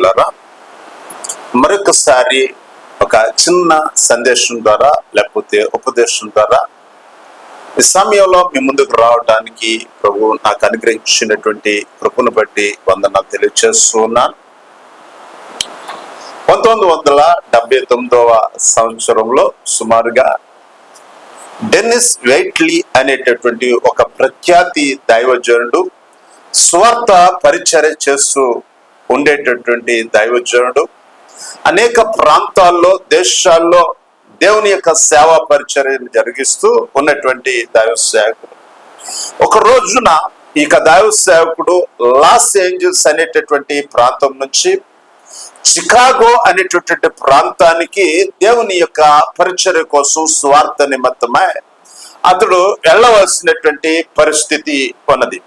ప్రియులారా మరొకసారి ఒక చిన్న సందేశం ద్వారా లేకపోతే ఉపదేశం ద్వారా ఈ సమయంలో మీ ముందుకు రావడానికి ప్రభు నాకు అనుగ్రహించినటువంటి కృపను బట్టి వందనాలు తెలియజేస్తున్నాను. పంతొమ్మిది వందల డెబ్బై తొమ్మిదవ సంవత్సరంలో సుమారుగా డెన్నిస్ వెయిట్లీ అనేటటువంటి ఒక ప్రఖ్యాతి దైవజనుడు స్వార్థ పరిచర్య చేస్తూ ఉండేటటువంటి దైవజనుడు. అనేక ప్రాంతాల్లో దేశాల్లో దేవుని యొక్క సేవా పరిచర్యలు జరిగిస్తూ ఉన్నటువంటి దైవ సేవకుడు. ఒక రోజున ఇక దైవ సేవకుడు లాస్ ఏంజల్స్ అనేటటువంటి ప్రాంతం నుంచి చికాగో అనేటటువంటి ప్రాంతానికి దేవుని యొక్క పరిచర్య కోసం స్వార్థ నిమిత్తమై అతడు వెళ్ళవలసినటువంటి పరిస్థితి ఉన్నది.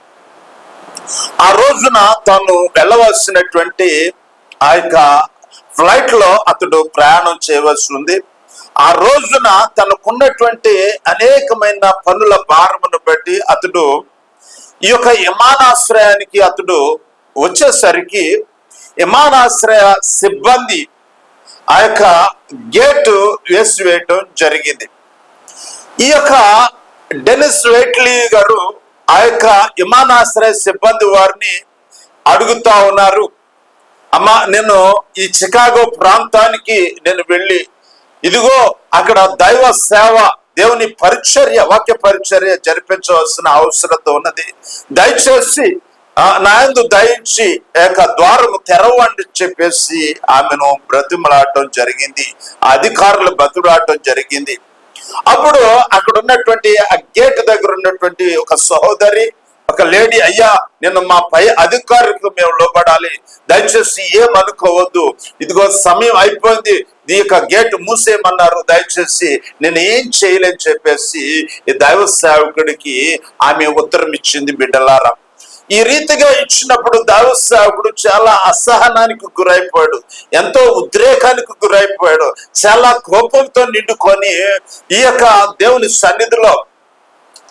ఆ రోజున తాను వెళ్ళవలసినటువంటి ఆ యొక్క ఫ్లైట్లో అతడు ప్రయాణం చేయవలసి ఉంది. ఆ రోజున తనకున్నటువంటి అనేకమైన పనుల భారమును బట్టి అతడు ఈ యొక్క విమానాశ్రయానికి అతడు వచ్చేసరికి విమానాశ్రయ సిబ్బంది ఆ యొక్క గేటు వేసివేయటం జరిగింది. ఈ యొక్క డెనిస్ వెయిట్లీ గారు ఆ యొక్క విమానాశ్రయ సిబ్బంది వారిని అడుగుతా ఉన్నారు. అమ్మ నేను ఈ చికాగో ప్రాంతానికి నేను వెళ్ళి ఇదిగో అక్కడ దైవ సేవ దేవుని పరిచర్య వాక్య పరిచర్య జరిపించవలసిన అవసరత ఉన్నది. దయచేసి నాయందు దయించి ఆ యొక్క ద్వారము తెరవండి చెప్పేసి ఆమెను బ్రతిమలాడటం జరిగింది. ఆ అధికారులు బతుడాడటం జరిగింది. అప్పుడు అక్కడ ఉన్నటువంటి ఆ గేట్ దగ్గర ఉన్నటువంటి ఒక సహోదరి ఒక లేడీ అయ్యా నేను మా పై అధికారులకు మేము లోపడాలి దయచేసి ఏం అనుకోవద్దు ఇదిగో సమయం అయిపోయింది. ఈ యొక్క గేట్ మూసేయమన్నారు. దయచేసి నేను ఏం చేయలేని చెప్పేసి ఈ దైవ సేవకుడికి ఆమె ఉత్తరం ఇచ్చింది బిడ్డలారా ఈ రీతిగా ఇచ్చినప్పుడు దైవ సేవకుడు చాలా అసహనానికి గురైపోయాడు ఎంతో ఉద్రేకానికి గురైపోయాడు చాలా కోపంతో నిండుకొని ఈ యొక్క దేవుని సన్నిధిలో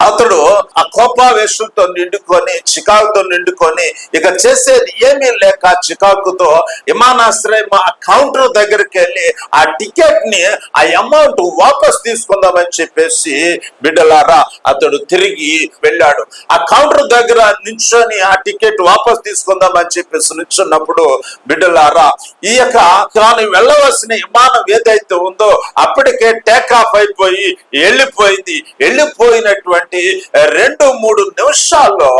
అతడు ఆ కోపావేశంతో నిండుకొని చికాకుతో నిండుకొని ఇక చేసేది ఏమీ లేక చికాకుతో విమానాశ్రయం ఆ కౌంటర్ దగ్గరికి వెళ్ళి ఆ టికెట్ని ఆ అమౌంట్ వాపస్ తీసుకుందామని చెప్పేసి బిడ్డలారా అతడు తిరిగి వెళ్ళాడు. ఆ కౌంటర్ దగ్గర నించొని ఆ టికెట్ వాపస్ తీసుకుందామని చెప్పేసి నిల్చున్నప్పుడు బిడ్డలారా ఈ యొక్క తాను వెళ్ళవలసిన విమానం ఏదైతే ఉందో అప్పటికే టేక్ ఆఫ్ అయిపోయి వెళ్ళిపోయింది. వెళ్ళిపోయినటువంటి రెండు మూడు నిమిషాల్లో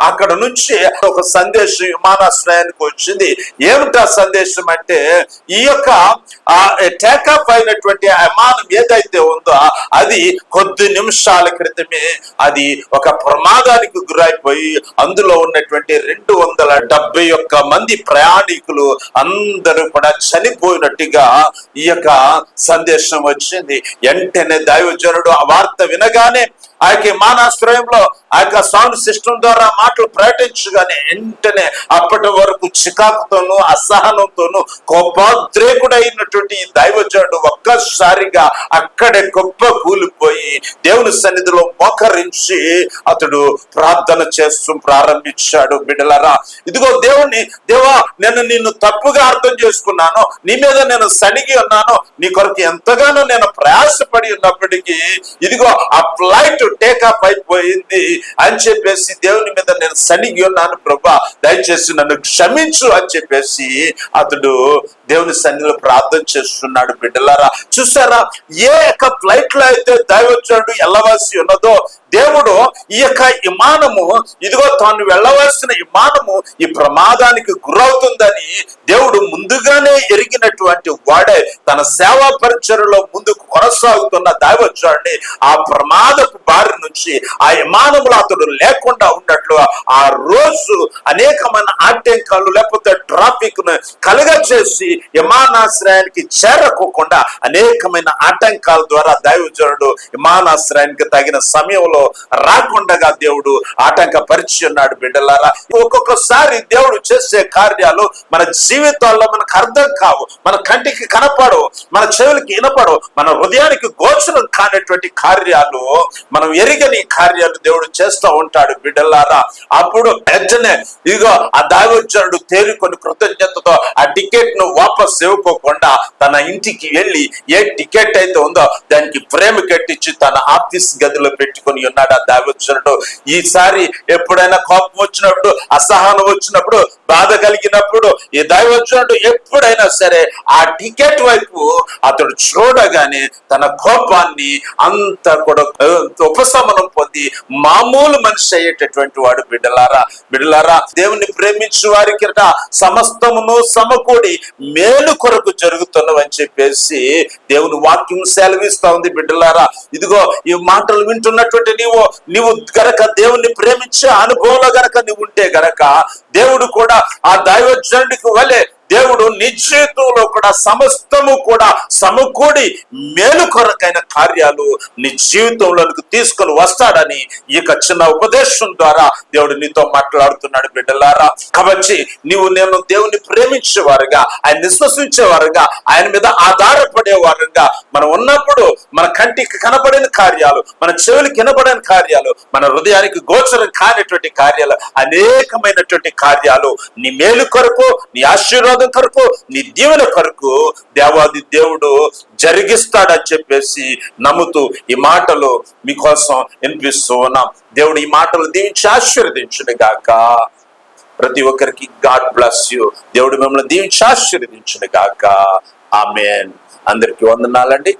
అక్కడ నుంచి ఒక సందేశం విమానాశ్రయానికి వచ్చింది. ఏమిటా సందేశం అంటే ఈ యొక్క టేక్ అయినటువంటి విమానం ఏదైతే ఉందో అది కొద్ది నిమిషాల క్రితమే అది ఒక ప్రమాదానికి గురైపోయి అందులో ఉన్నటువంటి రెండు వందల డెబ్బై ఒక్క మంది ప్రయాణికులు అందరూ కూడా చనిపోయినట్టుగా ఈ యొక్క సందేశం వచ్చింది. వెంటనే దైవజనుడు ఆ వార్త వినగానే ఆ యొక్క విమానాశ్రయంలో ఆ యొక్క సౌండ్ సిస్టమ్ ద్వారా మాటలు ప్రకటించగానే వెంటనే అప్పటి వరకు చికాకుతోనూ అసహనంతోనూ కోపోద్రేకుడైనటువంటి ఈ దైవజనుడు ఒక్కసారిగా అక్కడే గొప్ప కూలిపోయి సన్నిధిలో మోకరించి అతడు ప్రార్థన చేస్తూ ప్రారంభించాడు. బిడలరా ఇదిగో దేవుణ్ణి దేవా నేను నిన్ను తప్పుగా అర్థం చేసుకున్నాను. నీ మీద నేను సనిగి ఉన్నాను. నీ కొరకు ఎంతగానో నేను ప్రయాసపడి ఉన్నప్పటికీ ఇదిగో ఆ ఫ్లైట్ టేక్ అయిపోయింది అని చెప్పేసి దేవుని మీద నేను సనిగి ఉన్నాను ప్రభా. దయచేసి నన్ను క్షమించు అని చెప్పేసి అతడు దేవుని సన్నిధిలో ప్రార్థన చేస్తున్నాడు. బిడ్డలారా చూసారా? ఏ యొక్క ఫ్లైట్లో అయితే దైవజనుడు వెళ్ళవలసి ఉన్నదో దేవుడు ఈ యొక్క విమానము ఇదిగో తాను వెళ్ళవలసిన విమానము ఈ ప్రమాదానికి గురవుతుందని దేవుడు ముందుగానే ఎరిగినటువంటి వాడే. తన సేవా పరిచయలో ముందుకు కొనసాగుతున్న దైవజనుడిని ఆ ప్రమాదపు బారి నుంచి ఆ విమానములు అతడు లేకుండా ఉన్నట్లు ఆ రోజు అనేకమైన ఆటంకాలు లేకపోతే ట్రాఫిక్ను కలుగ చేసి విమానాశ్రయానికి చేరకోకుండా అనేకమైన ఆటంకాల ద్వారా దైవజనుడు విమానాశ్రయానికి తగిన సమయంలో రాకుండగా దేవుడు ఆటంకపరిచి ఉన్నాడు బిడ్డలారా. ఒక్కొక్కసారి దేవుడు చేసే కార్యాలు మన జీవితాల్లో మనకు అర్థం కావు. మన కంటికి కనపడవు. మన చెవులకి వినపడవు. మన హృదయానికి గోచరం కానటువంటి కార్యాలు మనం ఎరిగని కార్యాలు దేవుడు చేస్తూ ఉంటాడు బిడ్డలారా. అప్పుడు వెంటనే ఇదిగో ఆ దావోజనుడు తేరుకొని కృతజ్ఞతతో ఆ టికెట్ను వాపస్ ఇవ్వకోకుండా తన ఇంటికి వెళ్ళి ఏ టికెట్ అయితే ఉందో దానికి ప్రేమ కట్టించి తన ఆఫీస్ గదిలో పెట్టుకుని ఉన్నాడు ఆ దావోజనుడు ఈసారి ఎప్పుడైనా కోపం వచ్చినప్పుడు అసహనం వచ్చినప్పుడు బాధ కలిగినప్పుడు ఈ దైవజనుడు ఎప్పుడైనా సరే ఆ టికెట్ వైపు అతడు చూడగానే తన కోపాన్ని అంత కూడా ఉపశమనం పొంది మామూలు మనిషి అయ్యేటటువంటి వాడు బిడ్డలారా. బిడ్డలారా దేవుని ప్రేమించు వారికి సమస్తమును సమకూడి మేలు కొరకు జరుగుతున్నవని చెప్పేసి దేవుని వాక్యం సెలవిస్తా ఉంది బిడ్డలారా. ఇదిగో ఈ మాటలు వింటున్నటువంటి నీవు నీవు గనక దేవుణ్ణి ప్రేమించే అనుభవంలో గనక నీవు ఉంటే గనక దేవుడు కూడా ఆ దైవజనుడికి వలె దేవుడు నీ జీవితంలో కూడా సమస్తము కూడా సమకూడి మేలు కొరకైన కార్యాలు నీ జీవితంలోనికి తీసుకొని వస్తాడని ఈ యొక్క చిన్న ఉపదేశం ద్వారా దేవుడు నీతో మాట్లాడుతున్నాడు బిడ్డలారా. కాబట్టి నీవు నేను దేవుని ప్రేమించేవారుగా ఆయన విశ్వసించేవారుగా ఆయన మీద ఆధారపడేవారుగా మనం ఉన్నప్పుడు మన కంటికి కనపడిన కార్యాలు మన చెవులకి వినపడిన కార్యాలు మన హృదయానికి గోచరం కానిటువంటి కార్యాలు అనేకమైనటువంటి కార్యాలు నీ మేలు కొరకు నీ ఆశీర్వాదం కొరకు నీ దీవెన కొరకు దేవాది దేవుడు జరిగిస్తాడని చెప్పేసి నమ్ముతూ ఈ మాటలు మీకోసం వినిపిస్తూ ఉన్నాం. దేవుడు ఈ మాటలు దీవించి ఆశీర్వదించును గాక ప్రతి ఒక్కరికి గాడ్ బ్లస్ యూ. దేవుడు మిమ్మల్ని దీవించి ఆశీర్వదించును గాక ఆమెన్. అందరికి వందనాలండి.